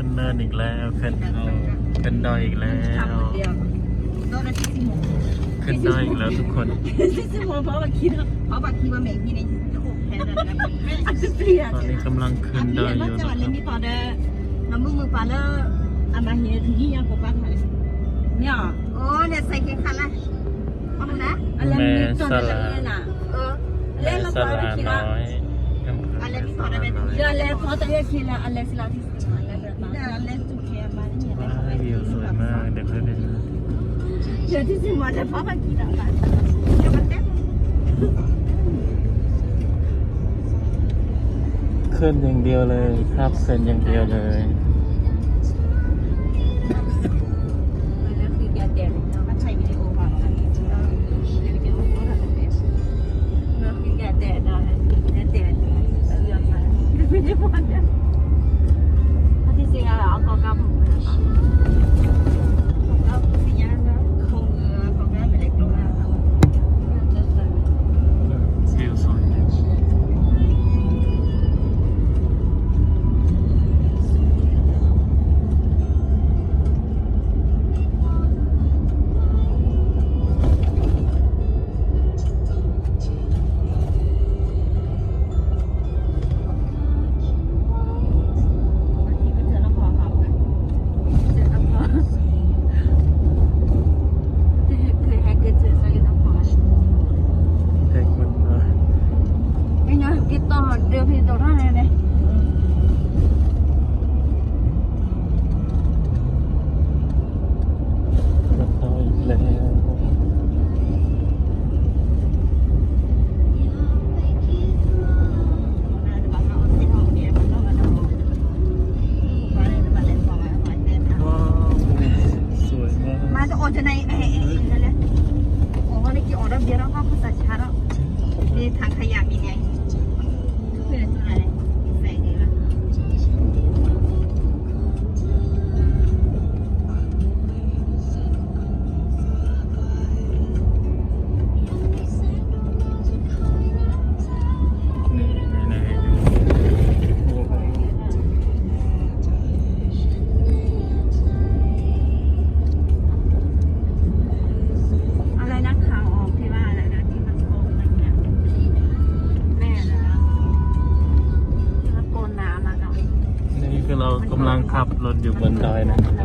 ขึ้นเนินอีกแล้ว ขึ้นขึ้นดอยอีกแล้วเดียวโดนอาทิตย์สิบโมงขึ้นดอยอีกแล้วทุกคนที่สิบโมงเพราะว่าคิดเพราะว่าคิดว่าเมฆที่ในจะหกแค่นั้นนะอาจจะเปลี่ยนตอนนี้กำลังขึ้นดอยอยู่จังหนะวัดคเลรัยบมีปอเดอร์น้ำมือมือปลาเลอร์อามาเฮียถึงที่ยังกบปลาไทยเนี่ยโอ้เนี่ยใส่เค้กคันละเอาดูนะอะไรมีตัวอะไรน่ะเออแม่เล่นละสครลาคิดน้ละอยอะไรมีปอเดอร์เป็นเดี๋ยวเล่นพอแต่ยังคิดละอะไรสิลาที่สิอะไร แบบนั้นเดี๋ยวเล่นจุดแคมมาเนี่ยว้าววิวสวยมากเดี๋ยวค่อยไปเดี๋ยวที่สิมาจะเพราะมันคิดอะไรเดี๋ยวมันเต้นขึ้นอย่างเดียวเลยครับขึ้นอย่างเดียวเลยนั่นคือแกเตียนมันใช้วิดีโอมาแล้วนี่วิดีโอก็ทำเป็นนั่นคือแกเตียนนะแกเตียนเรื่องมาวิดีโอเนี่ยถ้าที่ ริงอะเอากอกาผมนะคะเอาสิ่งนั้นน อยู่บนดอยนะ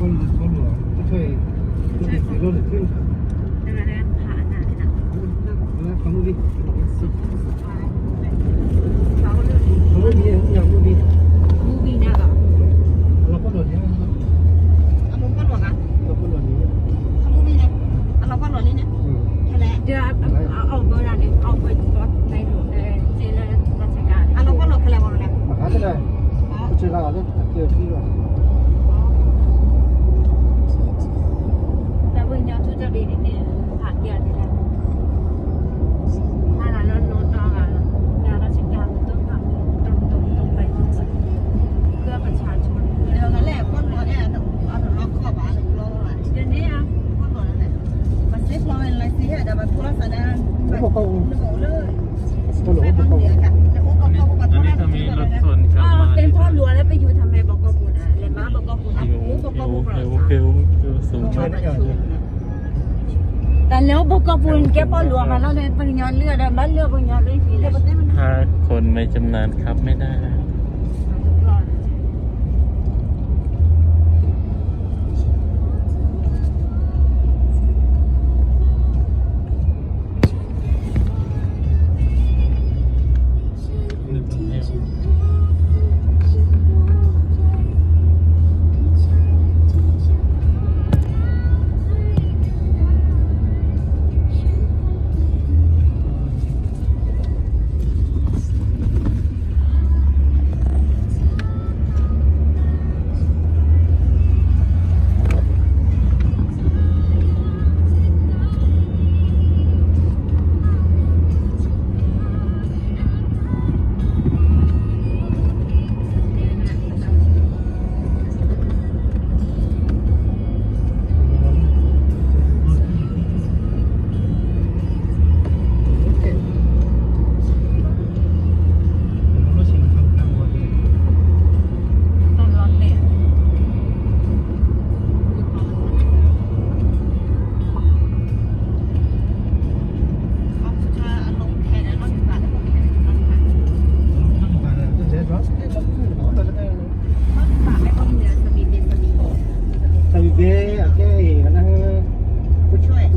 ลายเซ็น แค่คนคนหลวงไม่ช่วยช่วยเสียรถหรือขึ้น นั่นแหละผ่านน่ะนะ แล้วเขาไม่ดี เขาเลย เขาไม่ดีอย่างไม่ดี มูบีเนี่ยเหรอ เราก็หล่นนี้ เอามุกก้อนหลวงอะ เราก็หล่นนี้ เอามูบีเนี่ยเอาเราก้อนหลวงนี่เนี่ย อืม แค่แหละเดี๋ยวเอาเอาเบอร์นั้นเนี่ยเอาไปรถในหลวงเออเจริญราชการเอาเราก้อนหลวงแค่แหละหมดเลย มาหาจะได้ก็เจอเราแล้วเจอที่ว่า แต่วันนี้ทุกจะ ดีนิดนึงผ่านเกียร์นี่แหละถ้าเราโน้ตต้องอะงานราชการต้องทำตรงตรงตรงไปตรงไปเพื่อประชาชนเดี๋ยวนั้นแหละก้นหลวเนี่ยเอาถึงล็อกข้อบ้านหรือล็อกอะไรเดี๋ยวนี้อะก้นหลวนั่นแหละมาซื้อพลอยอะไรสิอะเดี๋ยวมาโทรศัพท์นะพวกเขาโอ้เลยเขาหลงไม่พวต้กองเขาเดือดกันแต่พวกอันนี้เขาบอกอันที่มีรถส่วนกลับอ๋อมาเป็นพ่อหลวงแล้วไปอยู่ทำไมบอกกบุญอะเรียนมาบอกกบุญอะฟิวรู้บอกกฟิวบุญฟิวฟิวฟิวสูงมาก แต่แล้วบุกกระปุนแกพ่อหลวงมาแล้วเลยปริญญาเลือดบ้านเลือดปริญญาเลือดสีเลยประเทศมันถ้าคนไม่จำนานขับไม่ได้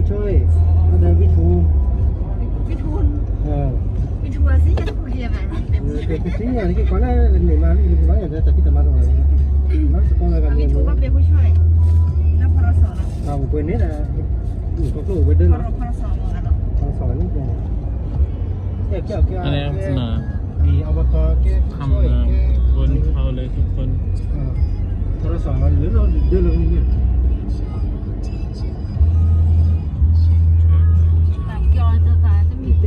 chơi nó đây cái thu วิทูล ờ วิทูลสิยังคุยเรียนอะไรเต็ม cái ที่ cái tiếng này cái con này là người mà người nói là tại cái tầm ăn rồi nó sẽ con là วิ gần ทูล người ก็เป็นผู้ช่วยแล้วพอรสอ à một quên hết là đủ có đủ quên พ đơn อร đó พอรสอมาแล้ว còn sỏi lúc này cái kiểu kia อันนี้ลักษณะ มีอบตแก้ทำช่วยมาแก้บนเขาเลยทุกคน เอ่อโทรศัพท์มันหรือเราเดินลงนี่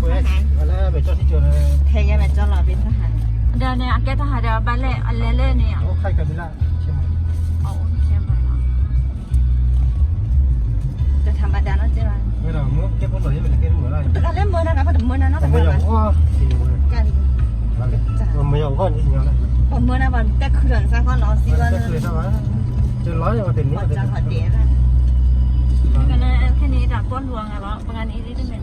เป็นทหารวันนั้นไปเจ้าที่เจอลยงแม่เจ้าหล่อเป็นทหารเดี๋ยวเนี่ยแกทหารเดี๋ยวบ้านเล่อันเล่เล่เนี่ยโอ้ใครกันไม่ล่ะใช่ไหมเอาเขียนไปนะจะธรรมดาเนาะเจ๊วันไม่เราเมื่อเก็บคนหน่อยเก็เหมือนอะไรแต่การเล่นเมื่อนั้นนะเพราะเมื่อนั้นนะแต่แต่ไม่เมื่อย่าสิเนี่ยมันการอะไรมันไม่ยอมก้อนนี่สิเนี่ยนะพอเมื่อนั้นวันแต่เครื่องซะก็เนาะสิมันว่าจะเคยทำอะไรเจอร้อยมาเต็มนี้พอเต็จะพอเดียนะก็นะแค่นี้จากก้นหลวงอะเนาะประกันนี้ได้ไหม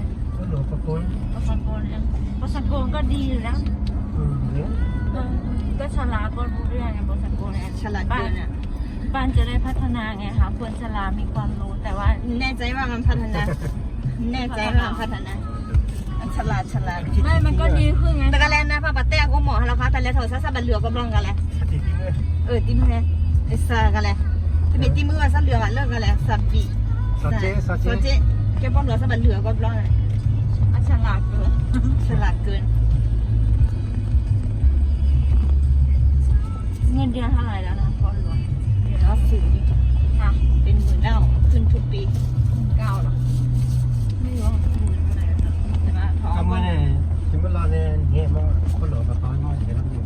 หลวงพ่อปุ้ยภาษาโกนเนี่ยภาษาโกนก็ดีอยู่แล้วอืมเนี่ยก็ฉลาดก็รู้เรื่องไงภาษาโกนเนี่ยฉลาดเกินอะบ้านจะได้พัฒนาไงคะควรฉลาดมีความรู้แต่ว่า แน่ใจว่ามันพัฒนา แน่ใจว่ามันพัฒนาฉลาดฉลาด ไม่มันก็ดีขึ้นไง แต่ก็แล้วนะพ่อปะเต้ก็หมอให้เราค่ะแต่แล้วเธอซะซะบันเหลือก็บลองกันแหละสติที่เนี่ยเออติมแล้ไอ้ซากันแหละถ้าเป็นติมือว่าซะเหลือกันเลิกกันแหละสับปีซาเจซาเจซาเจแกป้อมเหลือซะบันเหลือก็บลองเลย ฉลาดเกินฉลาดเกิน เงินเดือนเท่าไหร่แล้วนะพอหลวงเดือนละสี่ค่ะเป็นหมื่นเก้าขึ้นทุกปีเก้าหรอไม่รู้ว่าหมื่นเท่าไหร่แล้วแต่ว่าพอทำมาเนี่ยถึงเวลาเนี่ยเงี้ยมาคนหลวงพ่อปุ้ยมาเห็นแล้วอยู่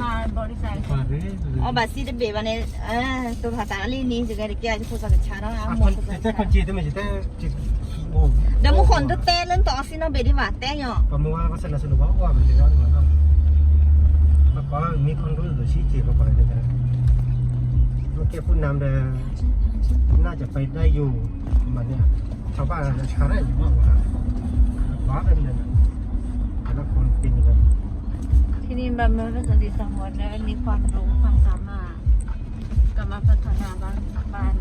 มาบริษัทมาเรื่อยอ๋อบัตรซีดเบวันนี้เออตัวภาษาลีนี้จะได้แก้ที่พูดภาษาชาเนาะๆหมคดนภาษาแต่คนชาจีนแต่ไม่ใช่แต่ จีนโอ้เดี๋ยวมุขคนตัวเต้เล่นต่อซีโนเบดีว่าเต้เนาะประมาณว่าสนับสนุนว่ามันจะร้อนเหมือนกันแล้วก็มีคนรู้หรือชี้เจียบไปเลยนะเมื่อกี้พูดนำเดน่าจะไปได้อยู่มันเนี่ยชาวบ้านจะชาได้อยู่มากกว่าว้ากันเลยนะแต่ละคนเป็นยังไงที่นี่บ้านเมืองก็จะดีสมบูรณ์และมีความรู้ความสามารถก็มาพัฒนาบ้านบ้าน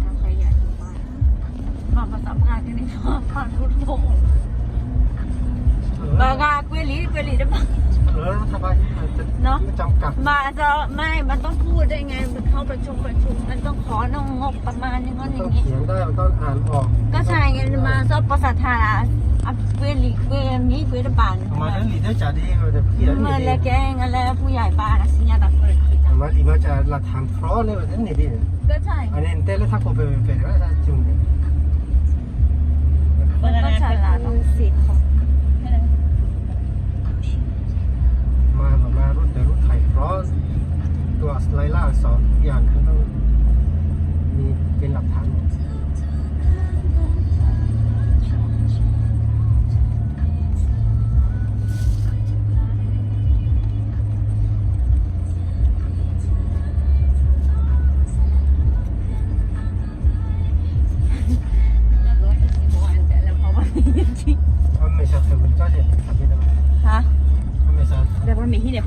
เนาะไม่จำกัดมาจะไม่ มันต้องพูดได้ไงมันเข้าประชุมประชุม มันต้องขอนองงบประมาณอย่างนั้นอต้อย่างงนี้ เขียนได้ต้องอ่านออกก็ใช่ไงมาสอบภาษาไทยอะอะเกวลีเกวมีเกวดบานมาแล้วหลีได้จ่าดีก็จะพี่แล้วเมื่อนี่แล้วแกงอะไรผู้ใหญ่บ้านอะสิญญาตะเปิดมาดีมาจะหลักฐานพร้อมเลยแบบนี้ดิก็ใช่อันนี้เต้แล้วถ้าผมไปเป็นก็จะจุ่มมันก็ฉลาดต้องสิทธิ์ของ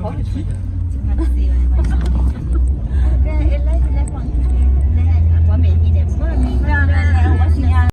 จะ